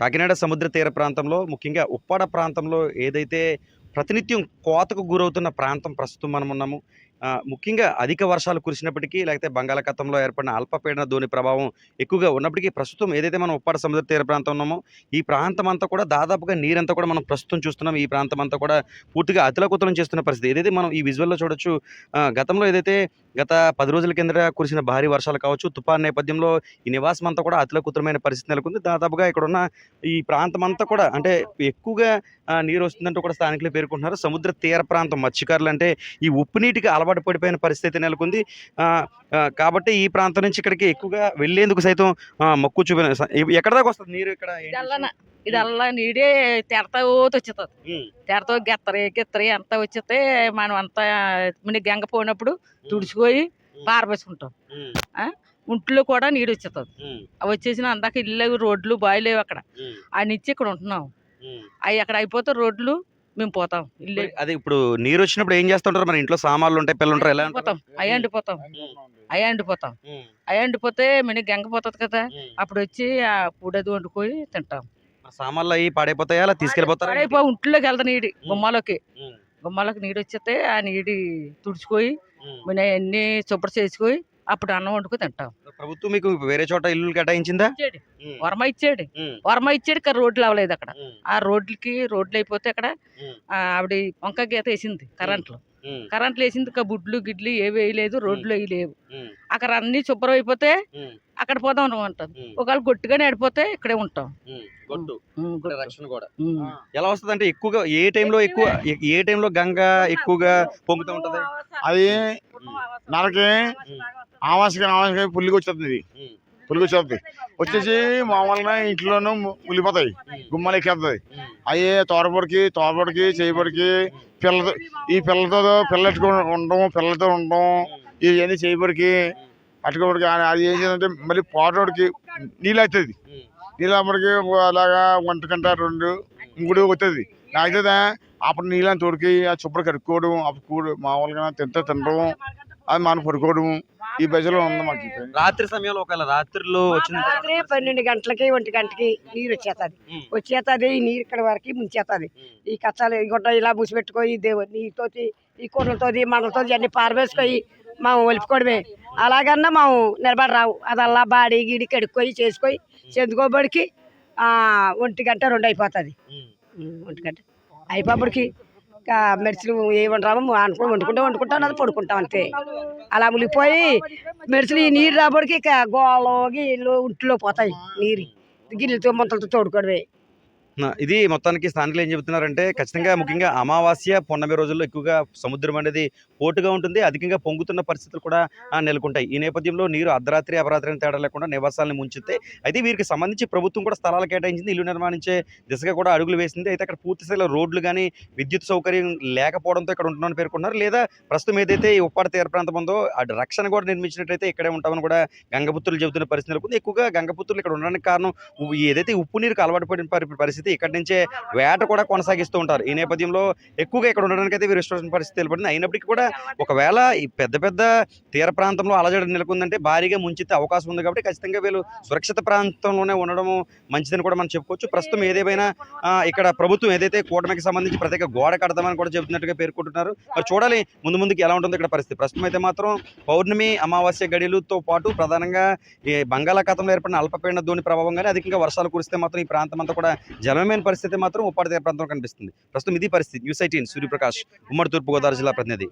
కాకినాడ సముద్ర తీర ప్రాంతంలో ముఖ్యంగా ఉప్పాడ ప్రాంతంలో ఏదైతే ప్రతినిత్యం కోతకు గురవుతున్న ప్రాంతం ప్రస్తుతం మనం ఉన్నాము ముఖ్యంగా అధిక వర్షాలు కురిసినప్పటికీ లేకపోతే బంగాళాఖాతంలో ఏర్పడిన అల్పపీడన ధోని ప్రభావం ఎక్కువగా ఉన్నప్పటికీ ప్రస్తుతం ఏదైతే మనం ఉప్పాడ సముద్ర తీర ప్రాంతం ఉన్నామో ఈ ప్రాంతం అంతా కూడా దాదాపుగా నీరంతా కూడా మనం ప్రస్తుతం చూస్తున్నాం. ఈ ప్రాంతం అంతా కూడా పూర్తిగా అతిలకుతలం చేస్తున్న పరిస్థితి. ఏదైతే మనం ఈ విజువల్లో చూడొచ్చు గతంలో ఏదైతే గత పది రోజుల కిందట కురిసిన భారీ వర్షాలు కావచ్చు తుఫాన్ నేపథ్యంలో ఈ నివాసం అంతా కూడా అతిలకుతరమైన పరిస్థితి నెలకొంది. దాదాపుగా ఇక్కడ ఉన్న ఈ ప్రాంతం అంతా కూడా అంటే ఎక్కువగా నీరు వస్తుందంటూ కూడా స్థానికులు పేర్కొంటున్నారు. సముద్ర తీర ప్రాంతం మత్స్యకారులు అంటే ఈ ఉప్పు నీటికి అలవాటు పడిపోయిన పరిస్థితి నెలకొంది. కాబట్టి ఈ ప్రాంతం నుంచి ఇక్కడికి ఎక్కువగా వెళ్ళేందుకు సైతం మక్కువ చూపిన ఎక్కడ దాకా వస్తుంది నీరు ఇక్కడ? ఇది అలా నీడే తెరతా వచ్చేస్తుంది తెరతో గెత్తరే గెత్తరి అంతా వచ్చేస్తే మనం అంతా మన గంగ పోయినప్పుడు తుడిచిపోయి పారబోసుకుంటాం ఒంట్లో కూడా నీడు వచ్చేస్తుంది అవి వచ్చేసిన అందాక ఇల్లు రోడ్లు బాయిలేవు అక్కడ. ఆ నుంచి ఇక్కడ ఉంటున్నాం. అవి అక్కడ అయిపోతే రోడ్లు మేము పోతాం. ఇల్లు. అదే ఇప్పుడు నీరు వచ్చినప్పుడు ఏం చేస్తుంటారు? మరి ఇంట్లో సామాన్లు ఉంటాయి పిల్లలు ఉంటారు ఎలా పోతాం అవి ఎండిపోతాం అవి ఎండిపోతాం అవి ఎండిపోతే మన గంగ పోతుంది కదా అప్పుడు వచ్చి ఆ పూడది వండుకొని తింటాం. సామాన్లు అవి పాడైపోతాయా? అలా తీసుకెళ్ళిపోతారా పాడైపో ఇంట్లోకి వెళ్తా నీడి ఉమ్. గుమ్మాలోకి. గుమ్మాలోకి నీడు వచ్చేస్తే ఆ నీడి తుడుచుకొని ఉమ్. మన అన్ని శుభ్ర చేసుకొని అప్పుడు అన్నం వండుకొని తింటాం ప్రభుత్వం మీకు వేరే చోట ఇల్లు కేటాయించిందా వర్మ ఇచ్చాడు వర్మ ఇచ్చాడు ఇక్కడ రోడ్లు అవ్వలేదు అక్కడ ఆ రోడ్లకి రోడ్లు అయిపోతే అక్కడ ఆవిడ వంక గీత వేసింది కరెంట్లు కరెంట్లు వేసింది బుడ్లు గిడ్లు ఏవి వేయలేదు రోడ్లు అవి లేవు అక్కడ అన్ని శుభ్రం అయిపోతే అక్కడ పోదాం అనుకుంటాం ఒకవేళ గొట్టుగా నడిపోతే ఇక్కడే ఉంటాం. రక్షణ కూడా. ఎలా వస్తుంది అంటే ఎక్కువగా ఏ టైంలో ఎక్కువ ఏ- టైంలో గంగ ఎక్కువగా పొంగుతూ ఉంటది అది నెలకి ఆవాసకి ఆవాసకి పుల్లికి వచ్చేస్తుంది ఇది పుల్లికి వచ్చేస్తుంది వచ్చేసి మామూలుగా ఇంట్లోనూ ములిపోతాయి గుమ్మాలు ఎక్కేస్తుంది అవి తోరపొడికి తోరపొడికి చేయబడికి పిల్లతో ఈ పిల్లలతో పిల్లలతో ఉండడం పిల్లలతో ఉండడం ఇవన్నీ చేయబడికి అట్టుకోబడికి అది ఏం చేయాలంటే మళ్ళీ పోటోడికి నీళ్ళు అవుతుంది నీళ్ళు అప్పటికి అలాగా ఒంటి గంట రెండు ఇంకుడు వస్తుంది అయితే అప్పుడు నీళ్ళని తోడికి ఆ చుప్పలు కడుక్కోవడం అప్పుడు కూడు మామూలుగా తింటే తినడం అది మనం పడుకోవడం ఈ బజలో ఉంది మాకు. రాత్రి సమయంలో ఒకవేళ రాత్రిలో వచ్చిన రాత్రి పన్నెండు గంటలకి ఒంటి గంటకి నీరు వచ్చేస్తుంది. వచ్చేస్తుంది ఈ నీరు ఇక్కడ వరకు ముంచేస్తుంది. ఈ కచ్చాలు ఈ గుడ్డ ఇలా మూసిపెట్టుకొని దేవు నీతో ఈ కూరలతో మండలతో అన్ని పారవేసుకొని మేము ఒలుపుకోవడమే. అలాగన్నా మేము నిలబడి రావు. అదల్లా బాడీ గీడి కడుక్కొని చేసుకొని చెందుకోబడికి ఆ, ఒంటి గంట రెండు అయిపోతుంది ఒంటి గంట. అయిపోబడికి ఇంకా మెడిసిన్ ఏమంటాము అనుకుని వండుకుంటే వండుకుంటాం అది పడుకుంటాం అంతే. అలా మునిగిపోయి మెడిసిన్ ఈ నీరు రాబడికి ఇక గోళ్ళు గీళ్ళు ఇంట్లో పోతాయి నీరు. గిన్నెలతో ముంతలతో తోడుకోవడమే. ఇది మొత్తానికి స్థానికులు ఏం చెబుతున్నారంటే ఖచ్చితంగా ముఖ్యంగా అమావాస్య పొన్నమి రోజుల్లో ఎక్కువగా సముద్రం అనేది పోటుగా ఉంటుంది. అధికంగా పొంగుతున్న పరిస్థితులు కూడా నెలకొంటాయి. ఈ నేపథ్యంలో నీరు అర్ధరాత్రి అపరాత్రి తేడా లేకుండా నివాసాలను ముంచితే అయితే వీరికి సంబంధించి ప్రభుత్వం కూడా స్థలాలు కేటాయించింది ఇల్లు నిర్మాణించే దిశగా కూడా అడుగులు వేసింది. అయితే అక్కడ పూర్తి స్థాయిలో రోడ్లు కానీ విద్యుత్ సౌకర్యం లేకపోవడంతో ఇక్కడ ఉంటున్నామని పేర్కొన్నారు. లేదా ప్రస్తుతం ఏదైతే ఈ ఉప్పాడ తీర ప్రాంతం ఉందో అటు రక్షణ కూడా నిర్మించినట్టయితే ఇక్కడే ఉంటామని కూడా గంగపుత్రులు చెబుతున్న పరిస్థితి నెలకొంది. ఎక్కువగా గంగపుత్రులు ఇక్కడ ఉండడానికి కారణం ఏదైతే ఉప్పు నీరుకు అలవాటు పడిన పరి- అయితే ఇక్కడ నుంచే వేట కూడా కొనసాగిస్తూ ఉంటారు. ఈ నేపథ్యంలో ఎక్కువగా ఇక్కడ ఉండడానికి అయితే వీరు ఇష్టమైన పరిస్థితి ఏర్పడింది అయినప్పటికీ కూడా ఒకవేళ ఈ పెద్ద పెద్ద తీర ప్రాంతంలో అలజడి నెలకొందంటే భారీగా ముంచితే అవకాశం ఉంది కాబట్టి ఖచ్చితంగా వీళ్ళు సురక్షిత ప్రాంతంలోనే ఉండడం మంచిదని కూడా మనం చెప్పుకోవచ్చు. ప్రస్తుతం ఏదేమైనా ఇక్కడ ప్రభుత్వం ఏదైతే కూటమికి సంబంధించి ప్రత్యేక గోడ కడతామని కూడా చెబుతున్నట్టుగా పేర్కొంటున్నారు. మరి చూడాలి ముందు ముందుకు ఎలా ఉంటుందో ఇక్కడ పరిస్థితి. ప్రస్తుతం అయితే మాత్రం పౌర్ణమి అమావాస్య గడియలతో పాటు ప్రధానంగా ఈ బంగాళాఖాతంలో ఏర్పడిన అల్పపీడన ధోని ప్రభావంగానే అధికంగా వర్షాలు కురిస్తే మాత్రం ఈ ప్రాంతం అంతా కూడా జలమైన పరిస్థితి మాత్రం ఉపాధి ప్రాంతంలో కనిపిస్తుంది. ప్రస్తుతం ఇది పరిస్థితి. న్యూస్ ఎయిటీన్ సూర్యప్రకాష్ ఉమ్మడి తూర్పుగోదావరి జిల్లా ప్రతినిధి.